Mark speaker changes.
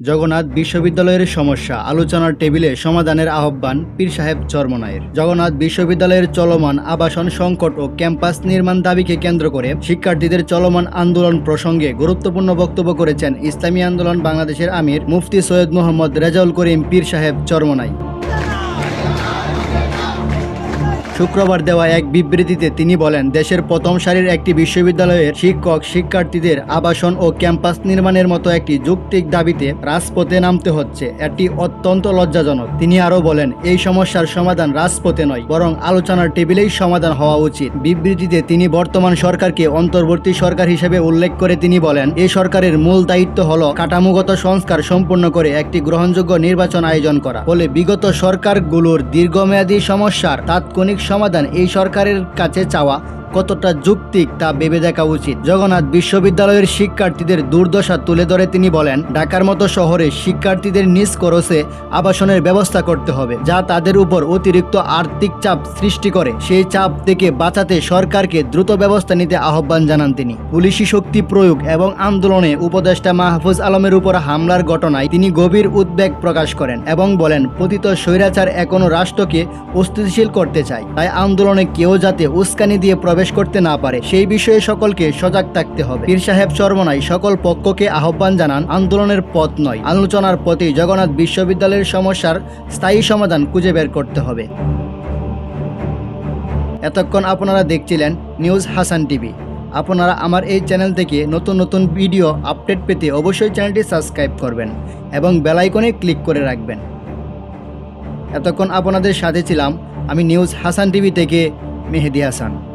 Speaker 1: জগন্নাথ বিশ্ববিদ্যালয়ের সমস্যা আলোচনার টেবিলে সমাধানের আহ্বান পীর সাহেব চরমনায়ের। জগন্নাথ বিশ্ববিদ্যালয়ের চলমান আবাসন সংকট ও ক্যাম্পাস নির্মাণ দাবিকে কেন্দ্র করে শিক্ষার্থীদের চলমান আন্দোলন প্রসঙ্গে গুরুত্বপূর্ণ বক্তব্য করেছেন ইসলামী আন্দোলন বাংলাদেশের আমির মুফতি সৈয়দ মোহাম্মদ রেজাউল করিম পীর সাহেব চরমনাই। শুক্রবার দেওয়া এক বিবৃতিতে তিনি বলেন, দেশের প্রথম সারির একটি বিশ্ববিদ্যালয়ের শিক্ষক, শিক্ষার্থীদের আবাসন ও ক্যাম্পাস নির্মাণের মতো একটি যৌক্তিক দাবিতে রাজপথে নামতে হচ্ছে। এটি অত্যন্ত লজ্জাজনক। তিনি আরও বলেন, এই সমস্যার সমাধান রাজপথে নয়, বরং আলোচনার টেবিলেই সমাধান হওয়া উচিত। বিবৃতিতে তিনি বর্তমান সরকারকে অন্তর্বর্তী সরকার হিসেবে উল্লেখ করে তিনি বলেন এই সরকারের মূল দায়িত্ব হল কাঠামোগত সংস্কার সম্পূর্ণ করে একটি গ্রহণযোগ্য নির্বাচন আয়োজন করা। ফলে বিগত সরকারগুলোর দীর্ঘমেয়াদী সমস্যার তাৎক্ষণিক সমাধান এই সরকারের কাছে চাওয়া কতটা যুক্তিক তা ভেবে দেখা উচিত। জগন্নাথ বিশ্ববিদ্যালয়ের শিক্ষার্থীদের দুর্দশা তুলে ধরে তিনি বলেন, ঢাকার মতো শহরে শিক্ষার্থীদের নিজ খরচে আবাসনের ব্যবস্থা করতে হবে, যা তাদের উপর অতিরিক্ত আর্থিক চাপ সৃষ্টি করে। সেই চাপ থেকে বাঁচাতে সরকারকে দ্রুত ব্যবস্থা নিতে আহ্বান জানান তিনি। পুলিশি শক্তি প্রয়োগ এবং আন্দোলনে উপদেষ্টা মাহফুজ আলমের উপর হামলার ঘটনায় তিনি গভীর উদ্বেগ প্রকাশ করেন এবং বলেন, পতিত স্বৈরাচার এখনও রাষ্ট্রকে অস্থিতিশীল করতে চায়। তাই আন্দোলনে কেউ যাতে উস্কানি দিয়ে প্রবেশ করতে না পারে। সেই বিষয়ে সকলকে সজাগ থাকতে হবে। পীর সাহেব চরমনাই সকল পক্ষকে আহ্বান জানান, আন্দোলনের পথ নয়। আলোচনার পথে জগন্নাথ বিশ্ববিদ্যালয়ের সমস্যার স্থায়ী সমাধান খুঁজে বের করতে হবে। এতক্ষণ আপনারা দেখছিলেন নিউজ হাসান টিভি। আপনারা আমার এই চ্যানেল থেকে নতুন নতুন ভিডিও আপডেট পেতে অবশ্যই চ্যানেলটি সাবস্ক্রাইব করবেন এবং বেলাইকনে ক্লিক করে রাখবেন। এতক্ষণ আপনাদের সাথে ছিলাম আমি নিউজ হাসান টিভি থেকে মেহেদি হাসান।